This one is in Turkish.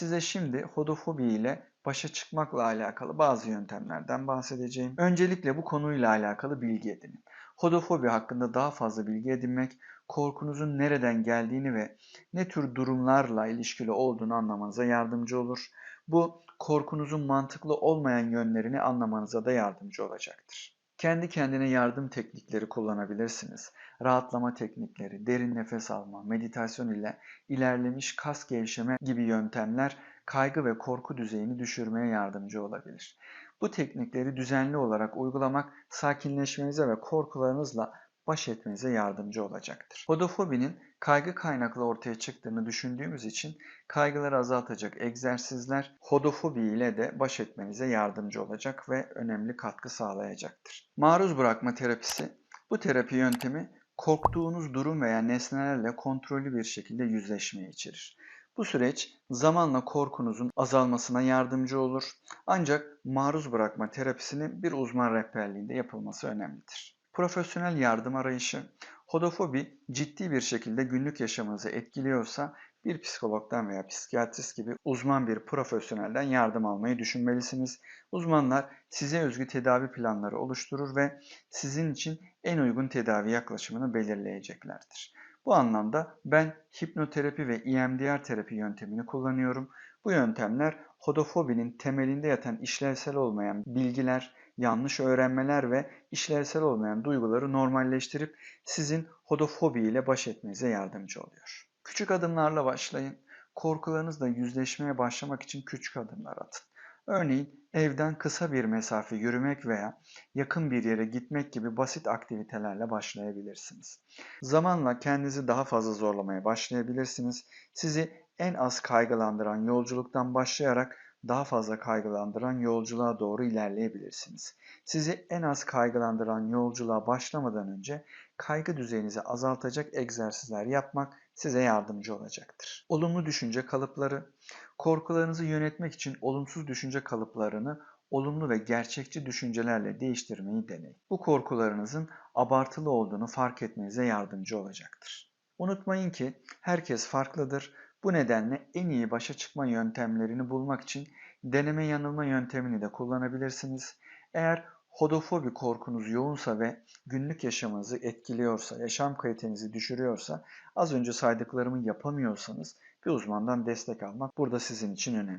Size şimdi hodofobi ile başa çıkmakla alakalı bazı yöntemlerden bahsedeceğim. Öncelikle bu konuyla alakalı bilgi edinin. Hodofobi hakkında daha fazla bilgi edinmek, korkunuzun nereden geldiğini ve ne tür durumlarla ilişkili olduğunu anlamanıza yardımcı olur. Bu korkunuzun mantıklı olmayan yönlerini anlamanıza da yardımcı olacaktır. Kendi kendine yardım teknikleri kullanabilirsiniz. Rahatlama teknikleri, derin nefes alma, meditasyon ile ilerlemiş kas gevşeme gibi yöntemler kaygı ve korku düzeyini düşürmeye yardımcı olabilir. Bu teknikleri düzenli olarak uygulamak sakinleşmenize ve korkularınızla baş etmenize yardımcı olacaktır. Hodofobinin kaygı kaynaklı ortaya çıktığını düşündüğümüz için kaygıları azaltacak egzersizler hodofobi ile de baş etmenize yardımcı olacak ve önemli katkı sağlayacaktır. Maruz bırakma terapisi bu terapi yöntemi korktuğunuz durum veya nesnelerle kontrollü bir şekilde yüzleşmeyi içerir. Bu süreç zamanla korkunuzun azalmasına yardımcı olur. Ancak maruz bırakma terapisinin bir uzman rehberliğinde yapılması önemlidir. Profesyonel yardım arayışı, hodofobi ciddi bir şekilde günlük yaşamınızı etkiliyorsa bir psikologdan veya psikiyatrist gibi uzman bir profesyonelden yardım almayı düşünmelisiniz. Uzmanlar size özgü tedavi planları oluşturur ve sizin için en uygun tedavi yaklaşımını belirleyeceklerdir. Bu anlamda ben hipnoterapi ve EMDR terapi yöntemini kullanıyorum. Bu yöntemler hodofobinin temelinde yatan işlevsel olmayan bilgiler, yanlış öğrenmeler ve işlevsel olmayan duyguları normalleştirip sizin hodofobi ile baş etmenize yardımcı oluyor. Küçük adımlarla başlayın. Korkularınızla yüzleşmeye başlamak için küçük adımlar atın. Örneğin evden kısa bir mesafe yürümek veya yakın bir yere gitmek gibi basit aktivitelerle başlayabilirsiniz. Zamanla kendinizi daha fazla zorlamaya başlayabilirsiniz. Sizi en az kaygılandıran yolculuktan başlayarak daha fazla kaygılandıran yolculuğa doğru ilerleyebilirsiniz. Sizi en az kaygılandıran yolculuğa başlamadan önce kaygı düzeyinizi azaltacak egzersizler yapmak size yardımcı olacaktır. Olumlu düşünce kalıpları, korkularınızı yönetmek için olumsuz düşünce kalıplarını olumlu ve gerçekçi düşüncelerle değiştirmeyi deneyin. Bu korkularınızın abartılı olduğunu fark etmenize yardımcı olacaktır. Unutmayın ki herkes farklıdır. Bu nedenle en iyi başa çıkma yöntemlerini bulmak için deneme yanılma yöntemini de kullanabilirsiniz. Eğer hodofobi korkunuz yoğunsa ve günlük yaşamınızı etkiliyorsa, yaşam kalitenizi düşürüyorsa, az önce saydıklarımı yapamıyorsanız bir uzmandan destek almak burada sizin için önemli.